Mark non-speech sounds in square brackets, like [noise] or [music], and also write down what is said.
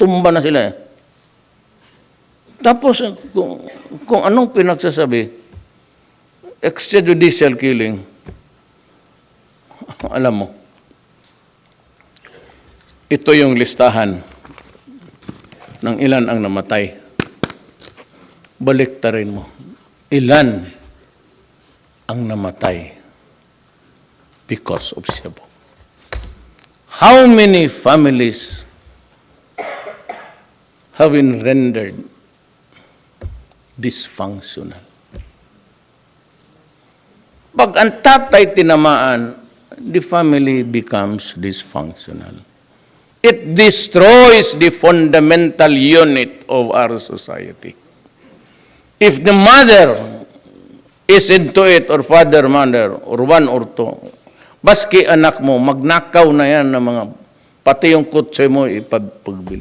tumba na sila eh. Tapos, kung, kung anong pinagsasabi, extrajudicial killing, [laughs] alam mo, ito yung listahan ng ilan ang namatay. Baliktarin mo. Ilan ang namatay because of Cebu? How many families have been rendered dysfunctional? Pag ang tatay tinamaan, the family becomes dysfunctional. It destroys the fundamental unit of our society. If the mother is into it, or father, mother, or one or two, baski anak mo, magnakaw na yan ng mga, pati yung kutse mo ipagbili.